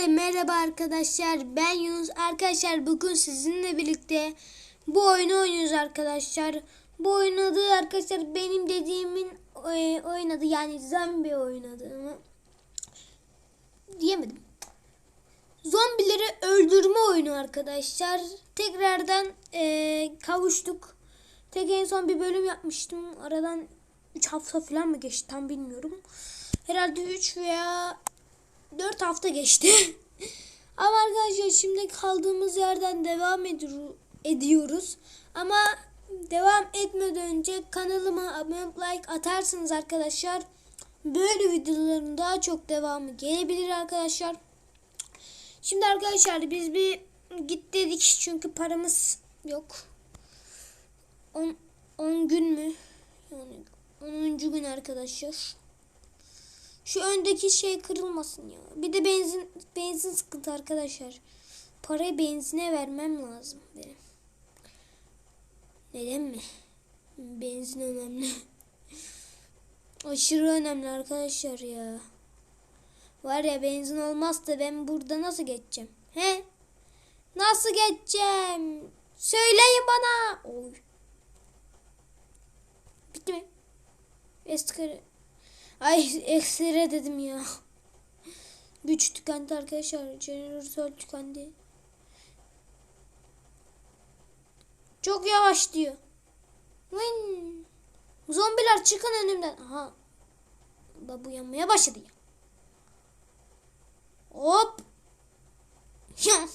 Hepinize merhaba arkadaşlar. Ben Yunus. Arkadaşlar bugün sizinle birlikte bu oyunu oynuyoruz arkadaşlar. Bu adı arkadaşlar benim dediğimin e, oyun adı yani zombi oynadı ama diyemedim. Zombileri öldürme oyunu arkadaşlar. Tekrardan e, kavuştuk. Tek en son bir bölüm yapmıştım. Aradan 3 hafta falan mı geçti tam bilmiyorum. Herhalde 3 veya 4 hafta geçti. Ama arkadaşlar şimdi kaldığımız yerden devam ediyor- ediyoruz. Ama devam etmeden önce kanalıma abone like atarsınız arkadaşlar. Böyle videoların daha çok devamı gelebilir arkadaşlar. Şimdi arkadaşlar biz bir git dedik çünkü paramız yok. 10 10 gün mü? Yani 10. gün arkadaşlar. Şu öndeki şey kırılmasın ya. Bir de benzin benzin sıkıntı arkadaşlar. Parayı benzine vermem lazım benim. Neden mi? Benzin önemli. Aşırı önemli arkadaşlar ya. Var ya benzin olmazsa ben burada nasıl geçeceğim? He? Nasıl geçeceğim? Söyleyin bana. Oy. Bitti mi? Eski Ay eksire dedim ya. Güç tükendi arkadaşlar. Jeneratör tükendi. Çok yavaş diyor. Vın. Zombiler çıkın önümden. Aha. Da bu yanmaya başladı ya. Hop. Ya.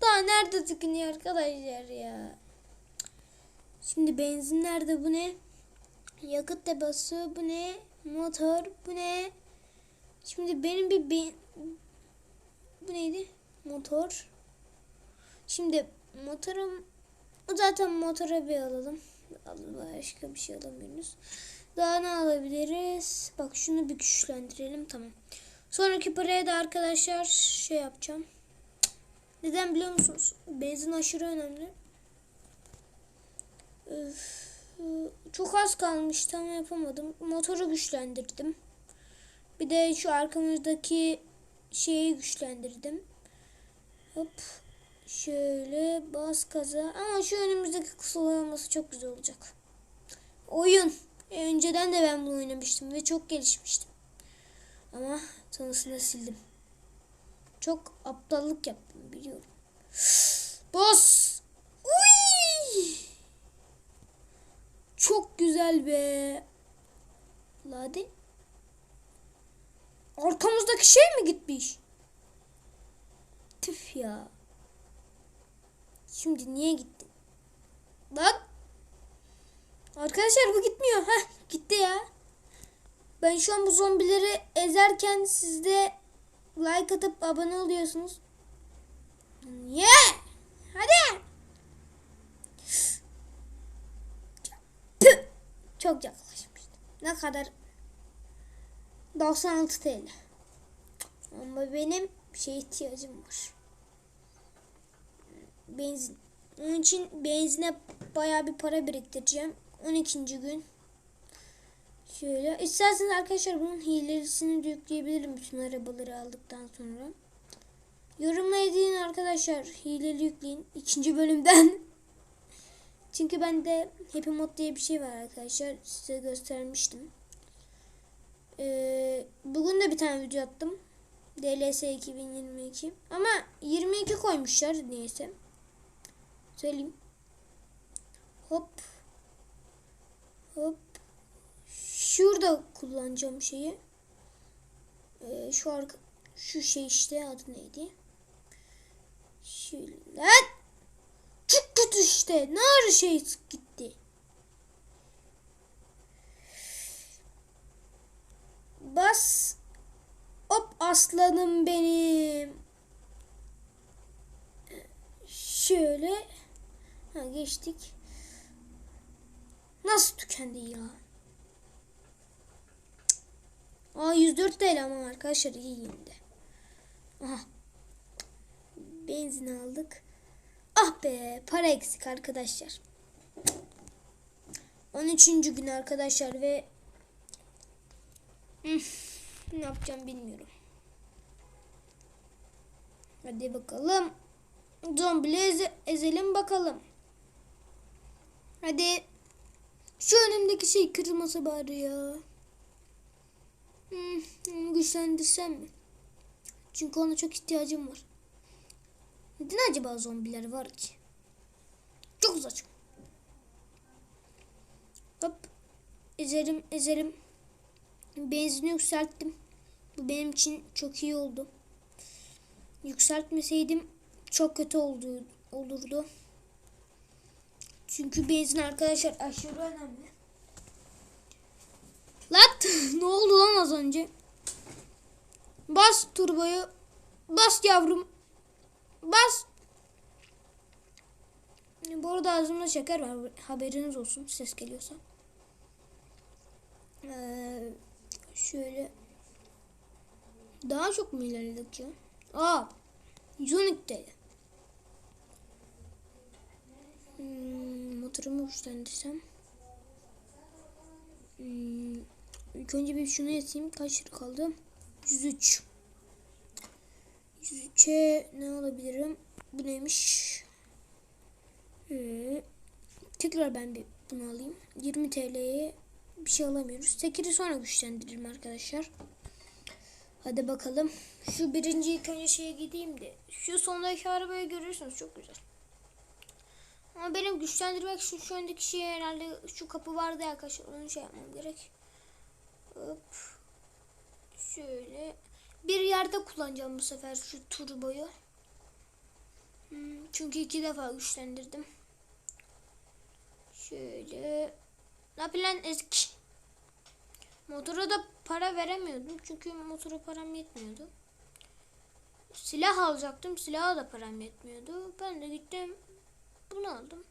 Daha nerede tıkınıyor arkadaşlar ya. Şimdi benzin nerede bu ne? Yakıt deposu bu ne? Motor bu ne? Şimdi benim bir ben... Bu neydi? Motor. Şimdi motorum zaten motora bir alalım. Başka bir şey alamıyoruz. Daha ne alabiliriz? Bak şunu bir güçlendirelim tamam. Sonraki paraya da arkadaşlar şey yapacağım. Neden biliyor musunuz? Benzin aşırı önemli. Öf. Çok az kalmıştı ama yapamadım. Motoru güçlendirdim. Bir de şu arkamızdaki şeyi güçlendirdim. Hop. Şöyle bas kaza. Ama şu önümüzdeki kısalamaması çok güzel olacak. Oyun. E, önceden de ben bunu oynamıştım ve çok gelişmiştim. Ama sonrasında sildim. Çok aptallık yaptım biliyorum. Bas. Uy! Çok güzel be. Hadi. Arkamızdaki şey mi gitmiş? Tüf ya. Şimdi niye gitti? Bak. Arkadaşlar bu gitmiyor. Heh gitti ya. Ben şu an bu zombileri ezerken siz de like atıp abone oluyorsunuz. Niye? Hadi. Çok yaklaşmıştı. Ne kadar? 96 TL. Ama benim şey ihtiyacım var. Benzin. Onun için benzine baya bir para biriktireceğim. 12. gün. Şöyle. İsterseniz arkadaşlar bunun hilelisini yükleyebilirim bütün arabaları aldıktan sonra. Yorumla edin arkadaşlar. Hileli yükleyin. ikinci bölümden. Çünkü bende Happy Mod diye bir şey var arkadaşlar. Size göstermiştim. Ee, bugün de bir tane video attım. DLS 2022. Ama 22 koymuşlar neyse. Söyleyeyim. Hop. Hop. Şurada kullanacağım şeyi. Ee, şu arka şu şey işte adı neydi? Şöyle. İşte. Ne ara şey gitti. Bas. Hop aslanım benim. Şöyle. Ha geçtik. Nasıl tükendi ya? Aa 104 TL ama arkadaşlar iyi yine de. Aha. Benzin aldık. Ah be para eksik arkadaşlar. 13. gün arkadaşlar ve Üf, ne yapacağım bilmiyorum. Hadi bakalım. Zombileri eze- ezelim bakalım. Hadi. Şu önümdeki şey kırılmasa bari ya. Hmm, güçlendirsem mi? Çünkü ona çok ihtiyacım var. Neden acaba zombiler var ki? Çok saçma. Hop. Ezerim ezerim. Benzini yükselttim. Bu benim için çok iyi oldu. Yükseltmeseydim çok kötü oldu, olurdu. Çünkü benzin arkadaşlar aşırı önemli. Lat ne oldu lan az önce? Bas turboyu. Bas yavrum. Bas. Bu arada ağzımda şeker var. Haberiniz olsun ses geliyorsa. Ee, şöyle. Daha çok mu ilerledik ya? Aa. 112 TL. Hmm, motorumu güçlendirsem. Hmm, ilk önce bir şunu yazayım. Kaç kaldı? 103. 103'e ne alabilirim? Bu neymiş? Ee, tekrar ben bir bunu alayım. 20 TL'ye bir şey alamıyoruz. Tekiri sonra güçlendiririm arkadaşlar. Hadi bakalım. Şu birinci ilk önce şeye gideyim de. Şu sondaki arabayı görürsünüz. Çok güzel. Ama benim güçlendirmek için şu öndeki şey herhalde şu kapı vardı arkadaşlar. Onu şey yapmam gerek. Hop. Şöyle. Bir yerde kullanacağım bu sefer şu turboyu. Hmm, çünkü iki defa güçlendirdim. Şöyle. Ne plan eski. Motora da para veremiyordum. Çünkü motora param yetmiyordu. Silah alacaktım. Silaha da param yetmiyordu. Ben de gittim. Bunu aldım.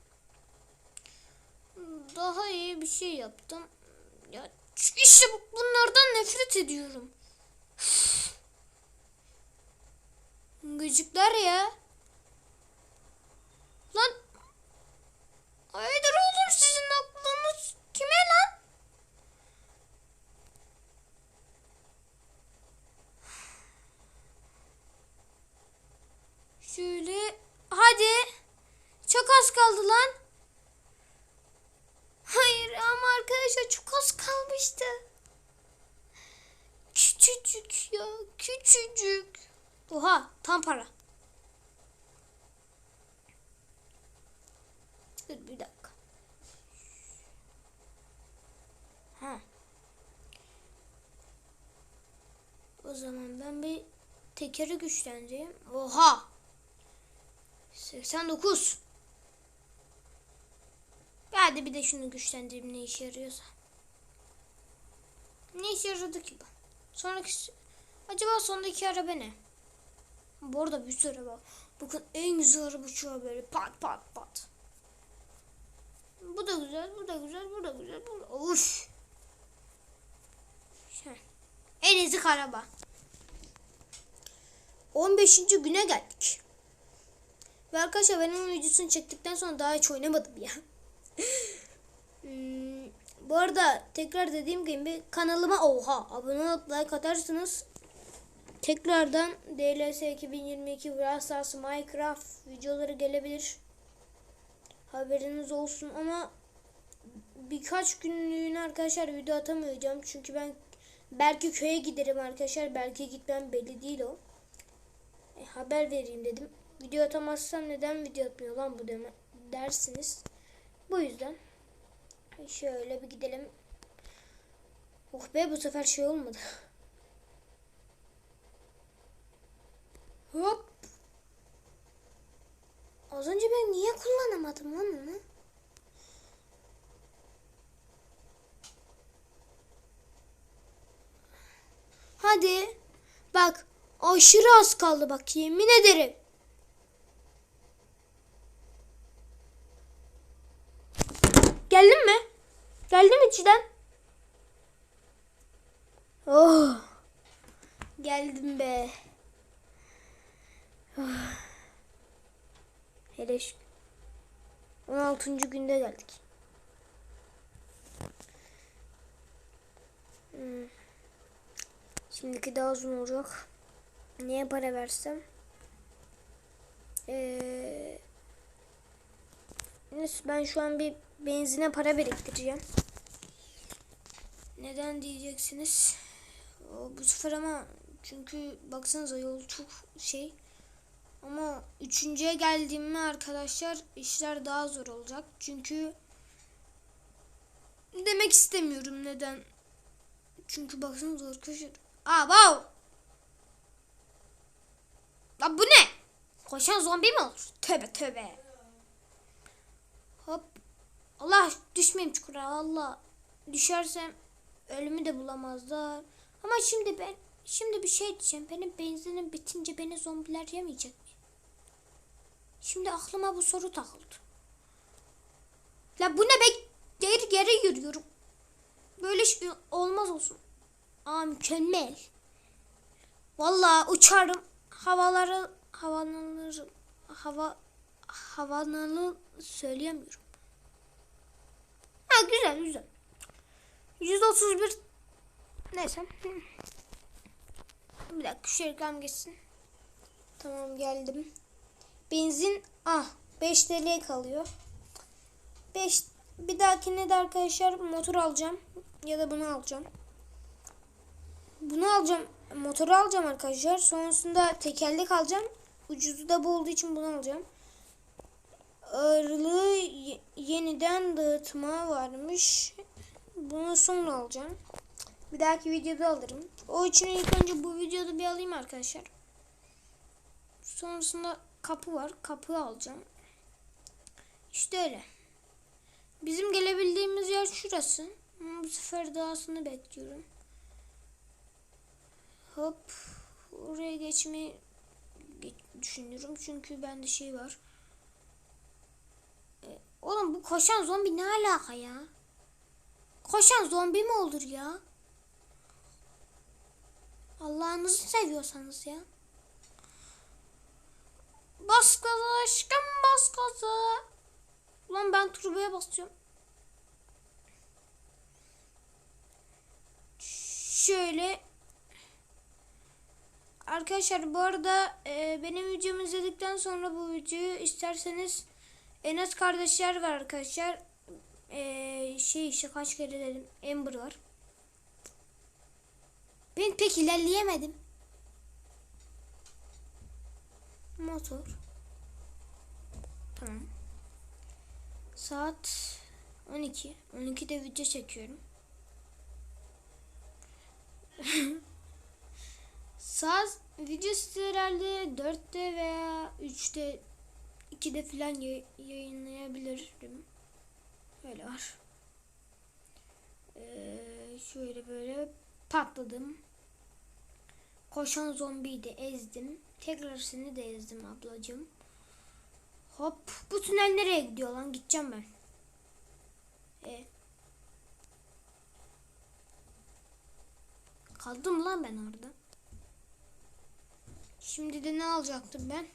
Daha iyi bir şey yaptım. Ya işte bunlardan nefret ediyorum. Gıcıklar ya. Lan. Haydır oğlum sizin aklınız kime lan? Şöyle. Hadi. Çok az kaldı lan. Hayır ama arkadaşlar çok az kalmıştı. Küçücük ya. Küçücük. Oha tam para. Dur bir dakika. Ha. O zaman ben bir tekeri güçlendireyim. Oha. 89. Hadi bir de şunu güçlendireyim ne işe yarıyorsa. Ne işe yaradı ki bu? Sonraki acaba sondaki araba ne? Bu arada bir sürü araba. Bakın en güzel araba şu böyle pat pat pat. Bu da güzel, bu da güzel, bu da güzel. Bu da... Şey. En ezik araba. 15. güne geldik. Ve arkadaşlar ben onun videosunu çektikten sonra daha hiç oynamadım ya. hmm, bu arada tekrar dediğim gibi kanalıma oha abone olup like atarsınız. Tekrardan DLS 2022 Brawl Minecraft videoları gelebilir. Haberiniz olsun ama birkaç günlüğüne arkadaşlar video atamayacağım. Çünkü ben belki köye giderim arkadaşlar. Belki gitmem belli değil o. E, haber vereyim dedim. Video atamazsam neden video atmıyor lan bu deme dersiniz. Bu yüzden şöyle bir gidelim. Oh be bu sefer şey olmadı. Hop. Az önce ben niye kullanamadım lan onu? Hadi. Bak aşırı az kaldı bak yemin ederim. Geldin mi? Geldin mi içten? Oh. Geldim be. Oh. Hele şu 16. günde geldik. Hmm. Şimdiki daha uzun olacak. Neye para versem? Ee, ben şu an bir benzine para biriktireceğim. Neden diyeceksiniz? O, bu sefer ama çünkü baksanıza yol çok şey. Ama üçüncüye geldiğimde arkadaşlar işler daha zor olacak. Çünkü demek istemiyorum neden. Çünkü baksanıza arkadaşlar. Aa wow. Lan bu ne? Koşan zombi mi olur? Tövbe tövbe. Hop. Allah düşmeyeyim çukura Allah. Düşersem ölümü de bulamazlar. Ama şimdi ben şimdi bir şey diyeceğim. Benim benzinim bitince beni zombiler yemeyecek mi? Şimdi aklıma bu soru takıldı. La bu ne be? Geri geri yürüyorum. Böyle şey olmaz olsun. Aa mükemmel. Vallahi uçarım. Havaları havalanırım. Hava havanalı söyleyemiyorum. Ha güzel güzel. 131 neyse. Bir dakika şu reklam geçsin. Tamam geldim. Benzin ah 5 TL kalıyor. 5 bir dahakine de arkadaşlar motor alacağım ya da bunu alacağım. Bunu alacağım. Motoru alacağım arkadaşlar. Sonrasında tekerlek alacağım. Ucuzu da bu olduğu için bunu alacağım. Ağırlığı ye- yeniden dağıtma varmış. Bunu sonra alacağım. Bir dahaki videoda alırım. O için ilk önce bu videoda bir alayım arkadaşlar. Sonrasında kapı var. Kapı alacağım. İşte öyle. Bizim gelebildiğimiz yer şurası. Bu sefer dahasını bekliyorum. Hop. Oraya geçmeyi ge- düşünüyorum. Çünkü bende şey var. E, oğlum bu koşan zombi ne alaka ya? Koşan zombi mi olur ya? Allah'ınızı seviyorsanız ya. Bas gaza aşkım bas gaza. Ulan ben turboya basıyorum. Şöyle. Arkadaşlar bu arada e, benim videomu izledikten sonra bu videoyu isterseniz Enes kardeşler var arkadaşlar. E, şey işte kaç kere dedim. Ember var. Ben pek ilerleyemedim. Motor. Tamam. Saat 12. 12'de video çekiyorum. Saat videosu herhalde 4'te veya 3'te 2'de falan yay- yayınlayabilirim. Öyle var. Ee, şöyle böyle patladım. Koşan zombiyi de ezdim. Tekrar seni de ezdim ablacığım. Hop. Bu tünel nereye gidiyor lan? Gideceğim ben. E. Kaldım lan ben orada. Şimdi de ne alacaktım ben?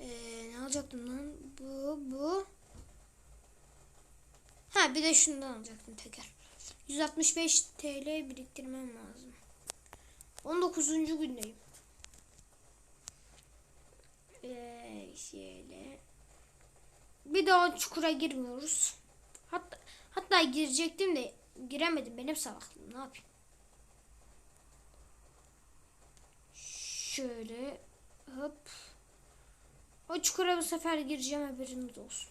Ee, ne alacaktım lan? Bu, bu. Ha bir de şundan alacaktım teker. 165 TL biriktirmem lazım. 19. gündeyim. Ee, şöyle. Bir daha çukura girmiyoruz. Hatta hatta girecektim de giremedim. Benim salaklığım. Ne yapayım? Şöyle hop. O çukura bu sefer gireceğim haberiniz olsun.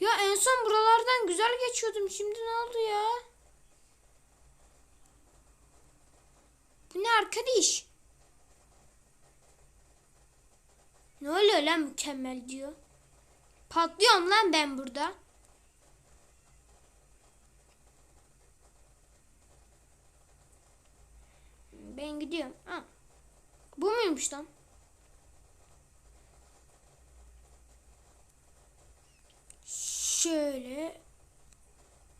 Ya en son buralardan güzel geçiyordum. Şimdi ne oldu ya? Bu ne arkadaş? Ne oluyor lan mükemmel diyor. Patlıyorum lan ben burada. Ben gidiyorum. Ha. Bu muymuş lan? Şöyle.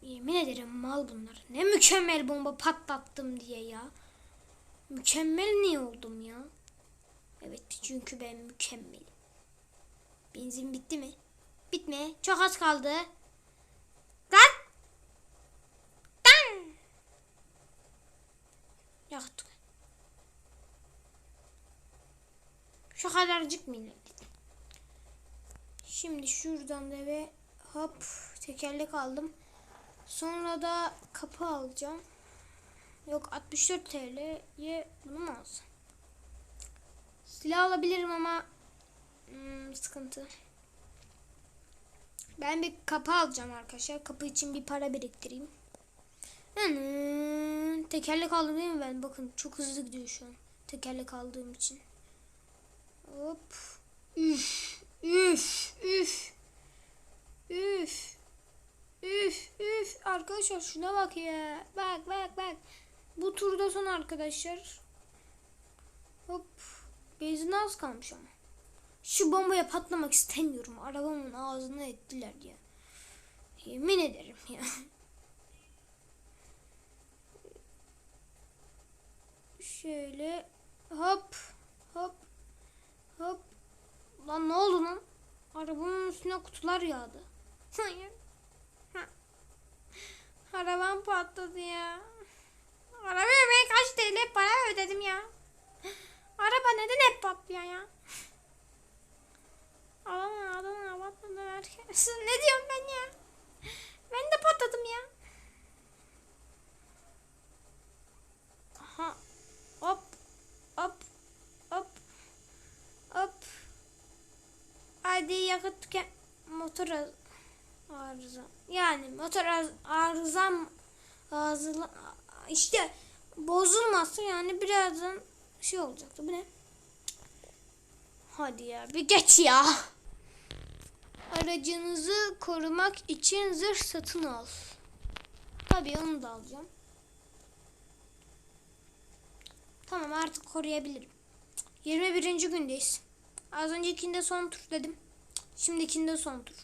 Yemin ederim mal bunlar. Ne mükemmel bomba patlattım diye ya. Mükemmel niye oldum ya? Evet çünkü ben mükemmelim. Benzin bitti mi? Bitme. Çok az kaldı. Lan! Lan! Yaktık. Şu kadarcık millet. Şimdi şuradan da ve hop tekerlek aldım. Sonra da kapı alacağım. Yok 64 TL'ye bunu mu alsam? Silah alabilirim ama hmm, sıkıntı. Ben bir kapı alacağım arkadaşlar. Kapı için bir para biriktireyim. Hmm, tekerlek aldım değil mi ben? Bakın çok hızlı gidiyor şu an. Tekerlek aldığım için. Hop. Üf. Üf. Üf. Üf. Üf. Üf. Arkadaşlar şuna bak ya. Bak bak bak. Bu turda son arkadaşlar. Hop. Benzin az kalmış ama. Şu bombaya patlamak istemiyorum. Arabamın ağzına ettiler ya. Yemin ederim ya. Şöyle hop hop hop. Lan ne oldu lan? Arabanın üstüne kutular yağdı. Hayır. Ha. Arabam patladı ya. Arabaya ben kaç TL para ödedim ya. Araba neden hep patlıyor ya? Adamın adamın patladı herkes. ne diyorum ben ya? Ben de patladım ya. Aha. Hop. Hop. Hop. Hop. Hadi yakıt tüken... Motor arıza. Yani motor arızam arıza işte bozulmazsa yani birazdan şey olacaktı. Bu ne? Hadi ya bir geç ya. Aracınızı korumak için zırh satın al. Tabii onu da alacağım. Tamam artık koruyabilirim. 21. gündeyiz. Az öncekinde son tur dedim. Şimdikinde son tur.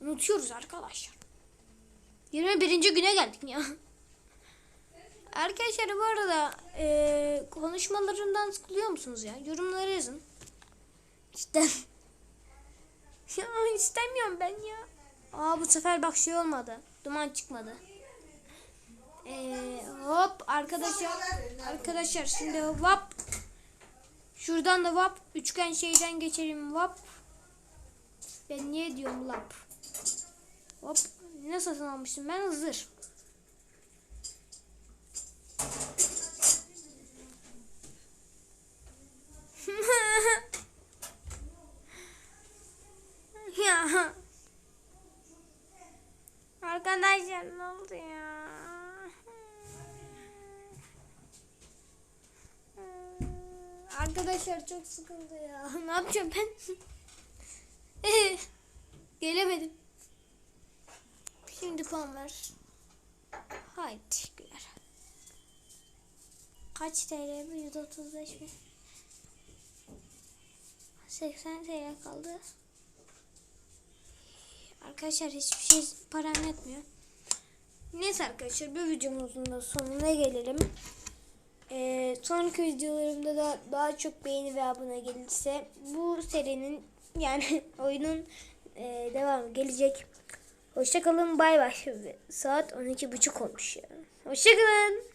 Unutuyoruz arkadaşlar. 21. güne geldik ya. Arkadaşlar bu arada e, konuşmalarından sıkılıyor musunuz ya? Yorumlara yazın. İşte. ya istemiyorum ben ya. Aa bu sefer bak şey olmadı. Duman çıkmadı. Ee, hop arkadaşlar arkadaşlar şimdi hop şuradan da hop üçgen şeyden geçelim hop ben niye diyorum lap hop satın almıştım ben hazır ya arkadaşlar ne oldu ya Arkadaşlar çok sıkıldı ya. Ne yapacağım ben? Gelemedim. Şimdi puan ver. Haydi. Kaç TL bu? 135 mi? 80 TL kaldı. Arkadaşlar hiçbir şey param yetmiyor. Neyse arkadaşlar bu videomuzun da sonuna gelelim. Ee, sonraki videolarımda da daha çok beğeni ve abone gelirse bu serinin yani oyunun e, devamı gelecek. Hoşçakalın bay bay. Saat 12.30 olmuş ya. Hoşçakalın.